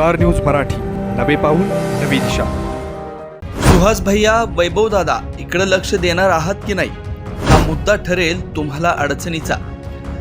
Star news Marathi. नवे पाऊल नवी दिशा. सुहास भैया वैभव दादा इकडे लक्ष देणार आहात की नाही? हा मुद्दा ठरेल तुम्हाला अडचणीचा.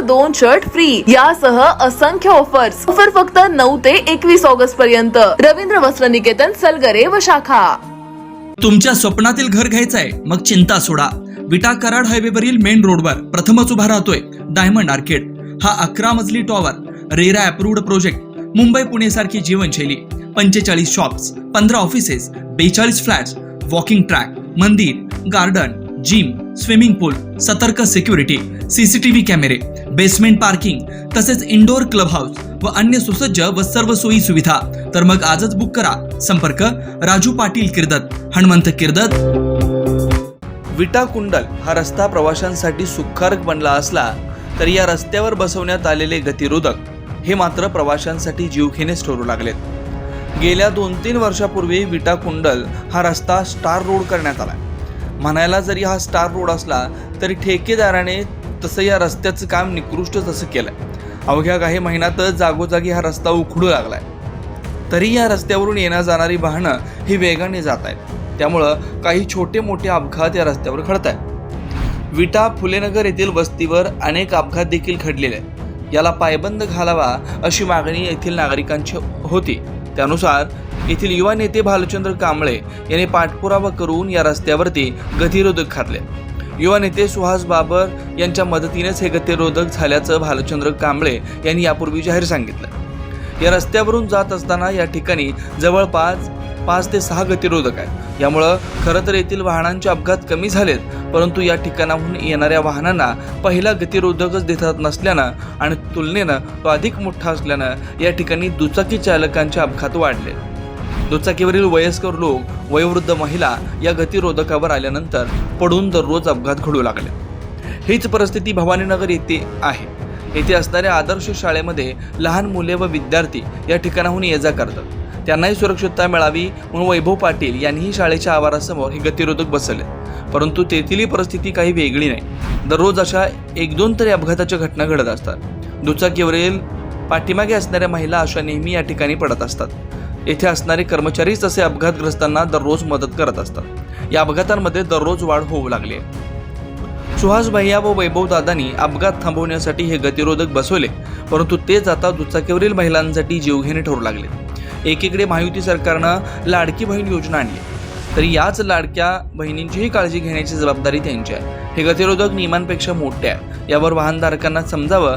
दोन शर्ट फ्री यासह असंख्य ऑफर्स ऑफर फक्त नऊ ते एकवीस ऑगस्ट पर्यंत. रवींद्र वस्त्र निकेतन सलगरे व शाखा. तुमच्या स्वप्नातील घर घ्यायचंय मग चिंता सोडा. विटा कराड हायवेवरील मेन रोडवर प्रथमच उभा राहतोय डायमंड आर्केड. हा अकरा मजली tower RERA approved project Mumbai Pune सारखी जीवनशैली. पंचेचाळीस शॉप्स पंधरा ऑफिसेस बेचाळीस फ्लॅट्स वॉकिंग ट्रॅक मंदिर गार्डन जिम स्विमिंग पूल सतर्क सिक्युरिटी सीसीटीव्ही कॅमेरे बेसमेंट पार्किंग तसेच इंडोर क्लब हाऊस व अन्य सुसज्ज व सर्व सोयी सुविधा. तर मग आजच बुक करा. संपर्क राजू पाटील किर्दत हनुमंत किर्दत. विटा कुंडल हा रस्ता प्रवाशांसाठी सुखकारक बनला असला तरी या रस्त्यावर बसवण्यात आलेले गतिरोधक हे मात्र प्रवाशांसाठी जीवघेणेच ठरू लागलेत. गेल्या दोन तीन वर्षापूर्वी विटा कुंडल हा रस्ता स्टार रोड करण्यात आला. म्हणायला जरी हा स्टार रोड असला तरी ठेकेदाराने तसं या रस्त्याचं काम निकृष्टच असं केलंय. अवघ्या काही महिन्यातच जागोजागी हा रस्ता उखडू लागलाय. तरी या रस्त्यावरून येण्या जाणारी वाहनं ही वेगाने जात आहेत. त्यामुळं काही छोटे मोठे अपघात या रस्त्यावर घडत आहेत विटा फुलेनगर येथील वस्तीवर अनेक अपघात देखील घडलेले आहेत. याला पायबंद घालावा अशी मागणी येथील नागरिकांची होती. त्यानुसार येथील युवा नेते भालचंद्र कांबळे यांनी पाठपुरावा करून या रस्त्यावरती गतिरोधक घातले युवा नेते सुहास बाबर यांच्या मदतीनेच हे गतिरोधक झाल्याचं भालचंद्र कांबळे यांनी यापूर्वी जाहीर सांगितलं. या रस्त्यावरून जात असताना या ठिकाणी जवळपास पाच ते सहा गतिरोधक आहेत. यामुळं खरं तर येथील वाहनांचे अपघात कमी झालेत परंतु या ठिकाणाहून येणाऱ्या वाहनांना पहिला गतिरोधकच देतात नसल्यानं आणि तुलनेनं तो अधिक मोठा असल्यानं या ठिकाणी दुचाकी चालकांचे अपघात वाढले दुचाकीवरील वयस्कर लोक वयोवृद्ध महिला या गतिरोधकावर आल्यानंतर पडून दररोज अपघात घडू लागले. हीच परिस्थिती भवानीनगर येथे आहे. येथे असणाऱ्या आदर्श शाळेमध्ये लहान मुले व विद्यार्थी या ठिकाणाहून ये जा करतात. त्यांनाही सुरक्षितता मिळावी म्हणून वैभव पाटील यांनीही शाळेच्या आवारासमोर हे गतिरोधक बसवले परंतु तेथीलही परिस्थिती काही वेगळी नाही. दररोज अशा एक दोन तरी अपघाताच्या घटना घडत असतात. दुचाकीवरील पाठीमागे असणाऱ्या महिला अशा नेहमी या ठिकाणी पडत असतात. येथे असणारे कर्मचारीच असे अपघातग्रस्तांना दररोज मदत करत असतात. या अपघातांमध्ये दररोज वाढ होऊ लागली आहे. सुहास भैया व वैभव दादांनी अपघात थांबवण्यासाठी हे गतिरोधक बसवले परंतु तेच आता दुचाकीवरील महिलांसाठी जीवघेणे ठरू लागले. एकीकडे महायुती सरकारनं लाडकी बहीण योजना आणली तरी याच लाडक्या बहिणींचीही काळजी घेण्याची जबाबदारी त्यांची आहे. हे गतिरोधक नियमांपेक्षा मोठे आहे. यावर वाहनधारकांना समजावं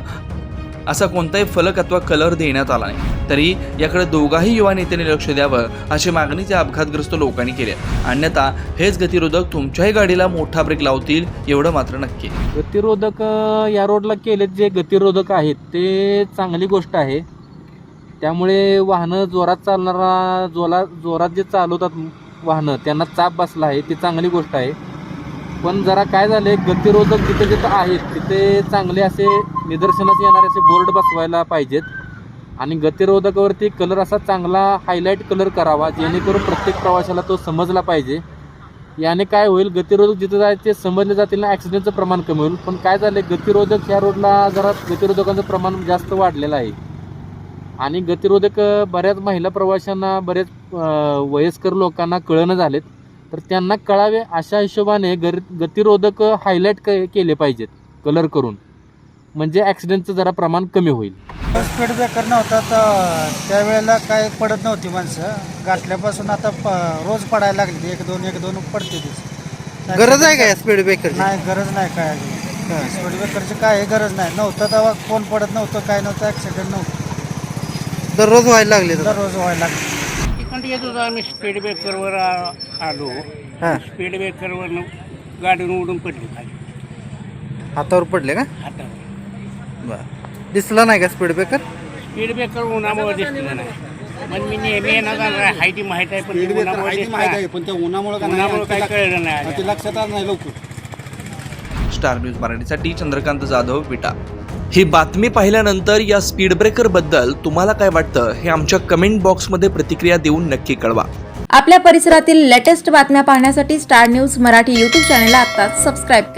असा कोणताही फलक अथवा कलर देण्यात आला नाही. तरी याकडे दोघाही युवा नेत्यांनी लक्ष द्यावं अशी मागणी त्या अपघातग्रस्त लोकांनी केली अन्यथा हेच गतिरोधक तुमच्याही गाडीला मोठा ब्रेक लावतील एवढं मात्र नक्की. गतिरोधक या रोडला केलेत जे गतिरोधक आहेत ते चांगली गोष्ट आहे. त्यामुळे वाहनं जोरात चालणारा जोला जोरात जे चालवतात वाहनं त्यांना चाप बसला आहे ती चांगली गोष्ट आहे. पण जरा काय झालं गतिरोधक जिथे जिथं आहेत तिथे चांगले असे निदर्शनास येणारे असे बोर्ड बसवायला पाहिजेत. आणि गतिरोधकावरती कलर असा चांगला हायलाईट कलर करावा जेणेकरून प्रत्येक प्रवाशाला तो समजला पाहिजे. याने काय होईल गतिरोधक जिथं जायचे ते समजले जातील ना ॲक्सिडेंटचं प्रमाण कमी होईल. पण काय झालं गतिरोधक ह्या रोडला जरा गतिरोधकांचं प्रमाण जास्त वाढलेलं आहे. आणि गतिरोधक बऱ्याच महिला प्रवाशांना बरेच वयस्कर लोकांना कळणं झालेत. तर त्यांना कळावे अशा हिशोबाने गर गतिरोधक हायलाईट क केले पाहिजेत कलर करून. म्हणजे ॲक्सिडेंटचं जरा प्रमाण कमी होईल. स्पीड ब्रेकर नव्हता तर त्यावेळेला काय पडत नव्हती माणसं. घातल्यापासून आता प रोज पडायला लागली. एक दोन एक दोन पडते तीच. गरज आहे का या स्पीड ब्रेकर नाही गरज नाही काय स्पीड ब्रेकरची काय गरज नाही. नव्हतं तेव्हा कोण पडत नव्हतं काय नव्हतं ॲक्सिडेंट नव्हतं. दररोज व्हायला लागले. दररोज व्हायला लागलं. इकडे येत होतो आम्ही स्पीड ब्रेकरवर आलो हा स्पीड ब्रेकरवरनं गाडीवरून उडून पडली खाली हातावर पडले का आता बर दिसला नाही का स्पीड ब्रेकर स्पीड ब्रेकर उन्हामुळे दिसलेलं नाही पण मी नेहमी येणार जाणार हायती माहीत आहे पण ते उन्हामुळे माहिती. आहे पण त्या उन्हामुळे उन्हामुळे काही कळलं नाही ते लक्षात आलं नाही लवकर स्टार न्यूज मराठीसाठी चंद्रकांत जाधव विटा ही बातमी पाहिल्यानंतर या स्पीड ब्रेकरबद्दल तुम्हाला काय वाटतं हे आमच्या कमेंट बॉक्समध्ये प्रतिक्रिया देऊन नक्की कळवा. आपल्या परिसरातील लेटेस्ट बातम्या पाहण्यासाठी Star News Marathi YouTube channel आता सबस्क्राईब करा.